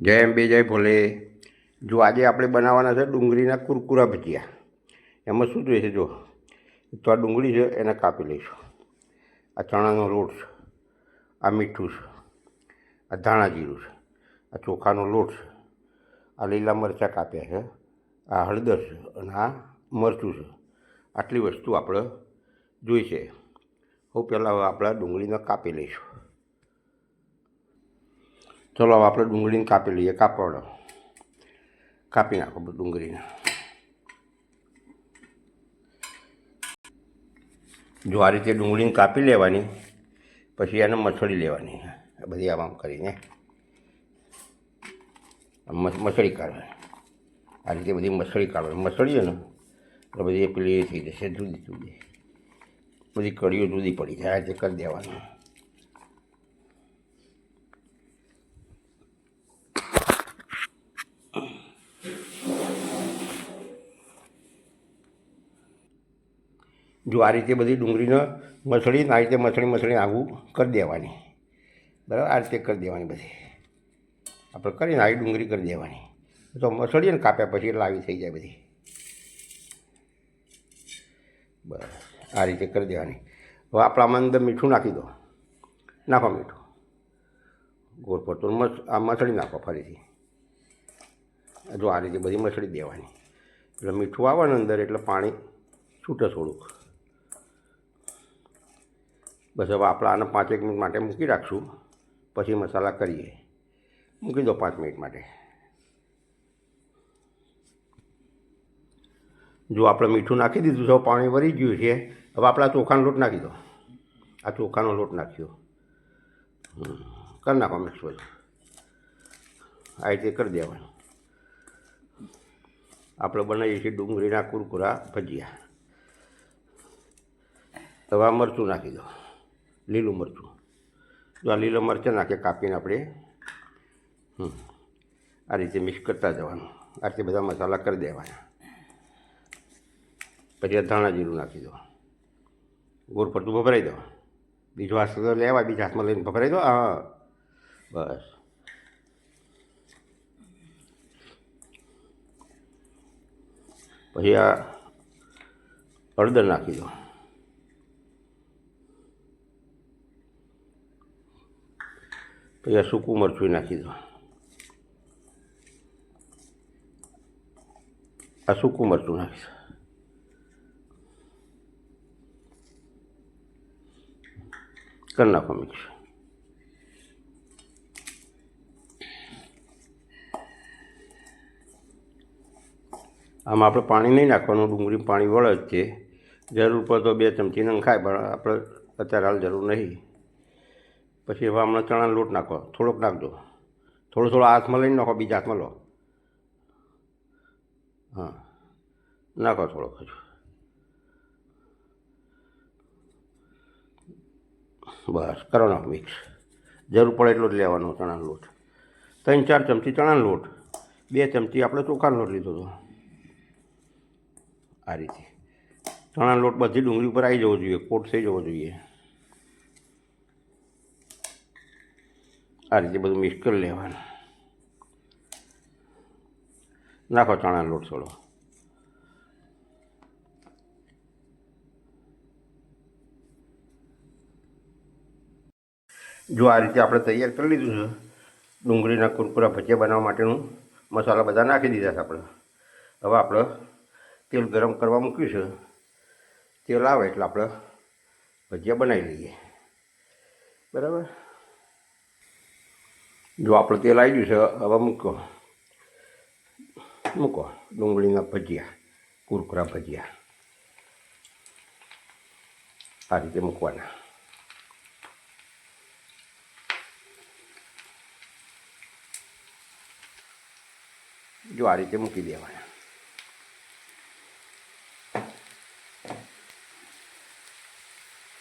જય અંબે જય ભોલે. જો આજે આપણે બનાવવાના છે ડુંગળીના કુરકુરા ભજીયા. એમાં શું જોઈએ છે જો? તો આ ડુંગળી છે, એને કાપી લઈશું. આ ચણાનો લોટ છે, આ મીઠું છે, આ ધાણા જીરું છે, આ ચોખાનો લોટ છે, આ લીલા મરચાં કાપ્યા છે, આ હળદર છે અને આ મરચું છે. આટલી વસ્તુ આપણે જોઈશે હું, પહેલાં હવે આપણા ડુંગળીને કાપી લઈશું. ચલો આપણે ડુંગળીને કાપી લઈએ, કાપડ. કાપી નાખો ડુંગળીને. જો આ રીતે ડુંગળીને કાપી લેવાની, પછી એને મસળી લેવાની. બધી આમ કરીને. મસળી કાઢવાની. આ રીતે બધી મસળી કાઢવાની. મસળીએ ને, એટલે બધી પેલી એ થઈ જશે જુદી જુદી બધી કડીઓ જુદી પડી જાય, આ રીતે કરી દેવાનું. જો આ રીતે બધી ડુંગળીને મસળી આ રીતે મસળી મસળી આગું કરી દેવાની. બરાબર? આ રીતે કરી દેવાની બધી. આપણે કરીને આવી ડુંગળી કરી દેવાની. તો મસળીને કાપ્યા પછી એટલે આવી થઈ જાય બધી. બસ, આ રીતે કરી દેવાની. હવે આપણામાં અંદર મીઠું નાખી દો. નાખો મીઠું. ગોળ પડતું મસ, આ મસળી નાખો ફરીથી. જો આ રીતે બધી મસળી દેવાની. એટલે મીઠું આવે ને અંદર એટલે પાણી છૂટે થોડુંક. બસ હવે આપણે આને પાંચેક મિનિટ માટે મૂકી રાખશું. પછી મસાલા કરીએ. મૂકી દો પાંચ મિનિટ માટે. જો આપણે મીઠું નાખી દીધું છે પાણી વરી ગયું છે. હવે આપણે આ ચોખાનો લોટ નાખી દો. આ ચોખાનો લોટ નાખ્યો. કરી નાખો મિક્સ બધું. આ રીતે કરી દેવાનું. આપણે બનાવીએ છીએ ડુંગળીના કુરકુરા ભજીયા. આ મરચું નાખી દો. લીલું મરચું. જો આ લીલા મરચાં નાખે કાપીને આપણે, હમ. આ રીતે મિક્સ કરતા જવાનું. આ રીતે બધા મસાલા કરી દેવાના. પછી આ ધાણા જીરું નાખી દો. ગોળ પડતું ભભરાઈ દો. બીજો હાથ લેવા, બીજા હાથમાં લઈને ભભરાઈ દો. હા. બસ. પછી આ હળદર નાખી દો. પછી આ સૂકું મરચું નાખી દો આ સૂકું મરચું નાખી દો કરી નાખો મિક્સ. આમાં આપણે પાણી નહીં નાખવાનું ડુંગળી પાણી વળે જ છે. જરૂર પડતો બે ચમચી નંખાય પણ આપણે અત્યારે હાલ જરૂર નહીં. પછી હવે હમણાં ચણાનો લોટ નાખો. થોડોક નાખજો. થોડો થોડો હાથમાં લઈને નાખો, બીજા હાથમાં લો. હા. નાખો થોડોક હજુ. બસ, કરો નાખો મિક્સ. જરૂર પડે એટલો જ લેવાનો ચણાનો લોટ. ત્રણ ચાર ચમચી ચણાનો લોટ. બે ચમચી આપણે ચોખાનો લોટ લીધો હતો. આ રીતે. ચણાનો લોટ બધી ડુંગળી ઉપર આવી જવો જોઈએ, કોટ થઈ જવો જોઈએ. આ રીતે બધું મિક્સ કરી લેવાનું. નાખો ચણાનો લોટ થોડો. જો આ રીતે આપણે તૈયાર કરી લીધું છે, ડુંગળીના કુરકુરા ભજીયા બનાવવા માટેનું મસાલા બધા નાખી દીધા છે આપણે. હવે આપણે તેલ ગરમ કરવા મૂક્યું છે. તેલ આવે એટલે આપણે ભજીયા બનાવી લઈએ. બરાબર? જો આપણે તેલ આવી ગયું છે, હવે મૂકો. મૂકો. ડુંગળીના ભજીયા, કુરકુરા ભજીયા. આ રીતે મૂકવાના. જો આ રીતે મૂકી દેવાના.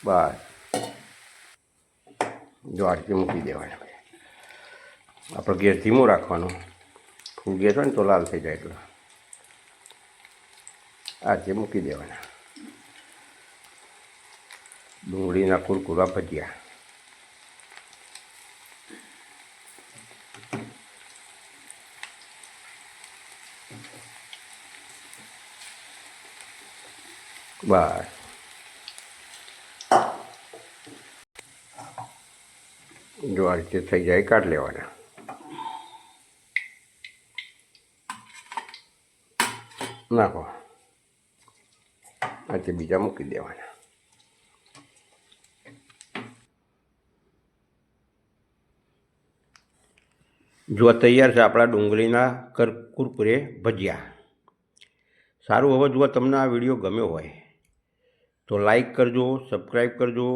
બસ. જો આ રીતે મૂકી દેવાના. આપણે ગેસ ધીમો રાખવાનો. ફૂલ ગેસ હોય ને તો લાલ થઈ જાય એટલો. આ જે મૂકી દેવાના. ડુંગળીના કુરકુરા ભજીયા. બસ. જો આ રીતે થઈ જાય કાઢ લેવાના. નાખો આ તે બીજા મૂકી દેવાના. જો તૈયાર છે આપણા ડુંગળીના કર, કુરકુરે ભજીયા. સારું, હવે જો તમને આ વીડિયો ગમ્યો હોય તો લાઈક કરજો, સબસ્ક્રાઈબ કરજો,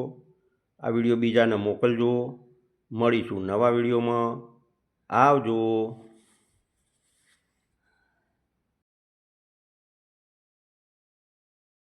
આ વીડિયો બીજાને મોકલજો. મળીશું નવા વિડીયોમાં. આવજો.